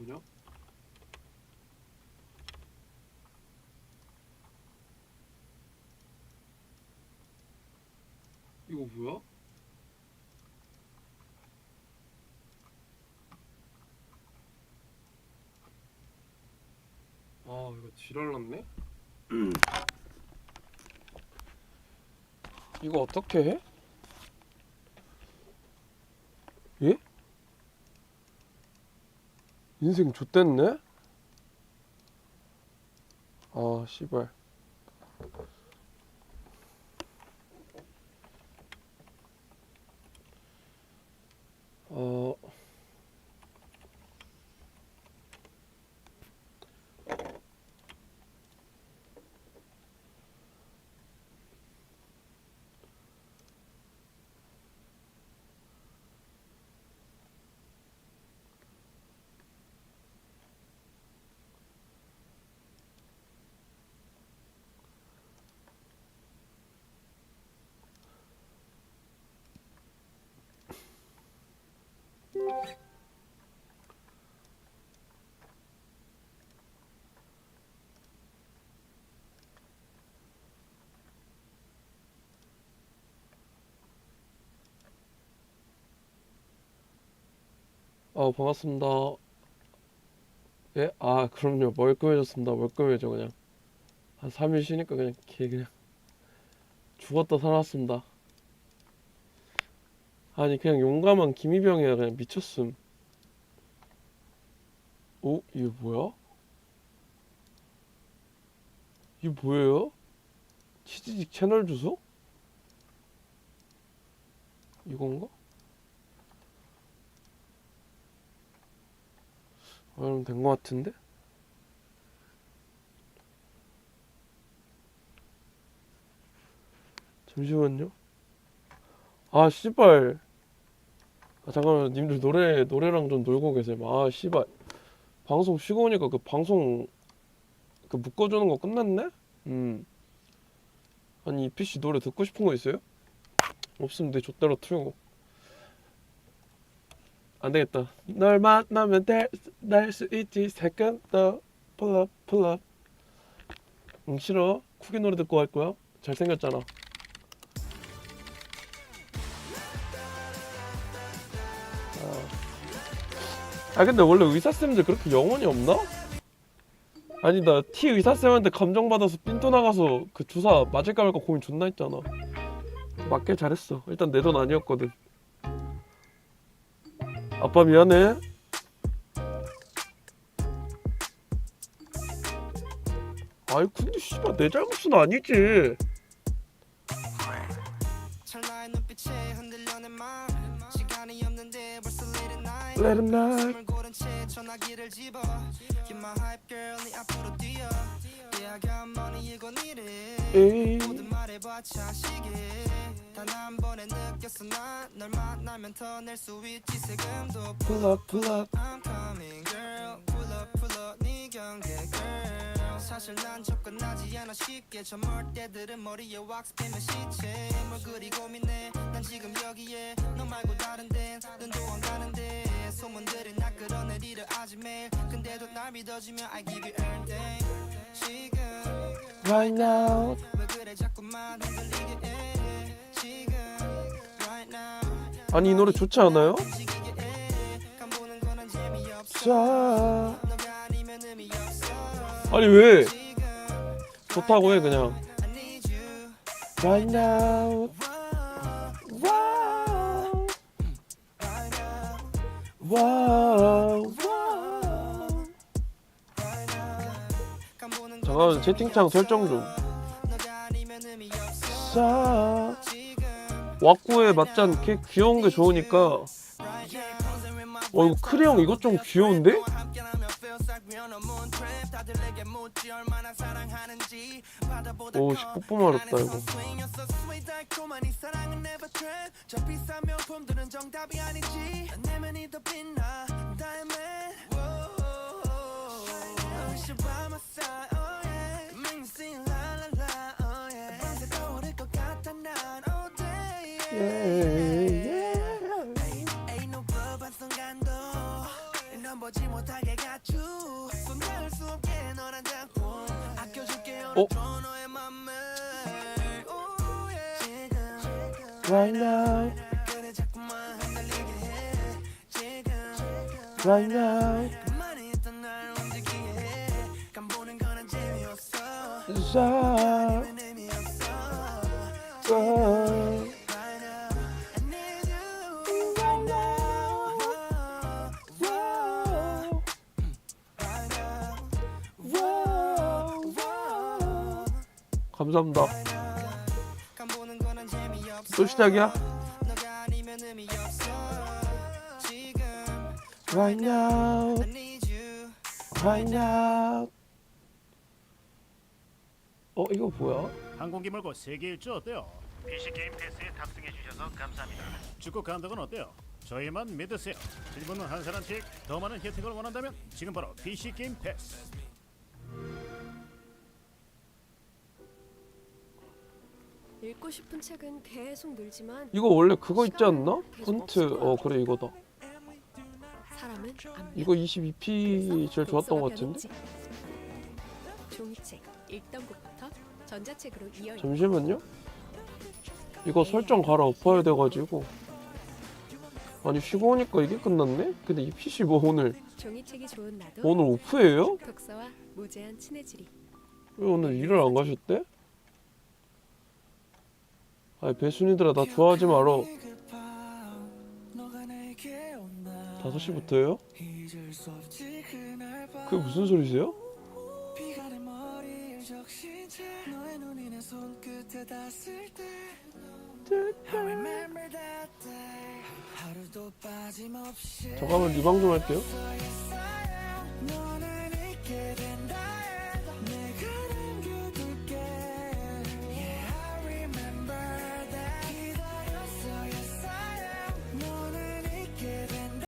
뭐냐? 이거 뭐야? 아 이거 지랄났네? 이거 어떻게 해? 예? 인생 좆됐네? 아 씨발 아, 반갑습니다. 예? 아, 그럼요. 멀끔해졌습니다. 멀끔해져, 그냥. 한 3일 쉬니까 그냥 개 그냥 죽었다 살았습니다. 아니, 그냥 용감한 김희병이야. 그냥 미쳤음. 오, 이게 뭐야? 이게 뭐예요? 치즈직 채널 주소? 이건가? 그럼 된 것 같은데? 잠시만요. 아, 씨발. 아, 잠깐만, 님들 노래, 노래랑 좀 놀고 계세요. 아, 씨발. 방송 쉬고 오니까 그 방송, 그 묶어주는 거 끝났네? 음. 아니, 이 PC 노래 듣고 싶은 거 있어요? 없으면 내 좆대로 틀고. 안 되겠다. 널 만나면 될날수 있지. pull up pull up. 응 싫어. 쿠기 노래 듣고 갈 거야. 잘 생겼잖아. 아. 아 근데 원래 의사 쌤들 그렇게 영혼이 없나? 아니 나 T 의사 쌤한테 감정 받아서 삔또 나가서 그 주사 맞을까 말까 고민 존나 했잖아. 맞길 잘했어. 일단 내 돈 아니었거든. 아빠 미안해. 아이 근데 씨발 내 잘못은 아니지. 시계 단한 번에 느꼈어 난널 만나면 더 낼 수 있지 세금도 Pull up, pull up. I'm coming girl. Pull up pull up 네 경계 girl. 사실 난 접근하지 않아 쉽게. 저 멀 때들은 머리에 왁스 피면 시체. 뭘 그리 고민해. 난 지금 여기에. 너 말고 다른 데는 눈도 안 가는데. 소문들이 나 끌어내리려 하지 매일. 근데도 날 믿어주면 I give you everything. 지금 Right now. 왜 그래 자꾸만 흔들리게 해 아니 이 노래 좋지 않아요? 자. 아니 왜? 좋다고 해 그냥. Right now. Whoa, Wow. right now Wow. right now 간보는 잠깐 채팅창 설정 좀. 자. 왁구에 맞지 않게 귀여운 게 좋으니까. 어 이거 형 이것 좀 귀여운데? feels like we're on a 어? Right now, right now. 가 감사합니다. 또 시작이야? Right now, right now. 어 이거 뭐야? 항공기 말고 세계 일주 어때요? PC 게임 패스에 탑승해 주셔서 감사합니다. 축구 감독은 어때요? 저희만 믿으세요. 1분은 한 사람씩 더 많은 혜택을 원한다면 지금 바로 PC 게임 패스. 읽고 싶은 책은 계속 늘지만 이거 원래 그거 있지 않나? 폰트 어 그래 이거다. 사람은 안 이거 22p 제일 좋았던 것 같은데. 종이책 읽던 곳부터 전자책으로 이어 잠시만요. 이거 설정 갈아 엎어야 돼가지고. 아니 쉬고 오니까 이게 끝났네? 근데 이 PC 뭐 오늘 종이책이 좋은 나도 오늘 오프예요? 독서와 무제한 친해지리 왜 오늘 일을 안 가셨대? 아니 배순이들아 나 좋아하지 마라. 너가 내게 온다 5시부터예요? 잊을 수 없지 그날 밤 그게 무슨 소리세요? 잠깐만 리방 좀 할게요.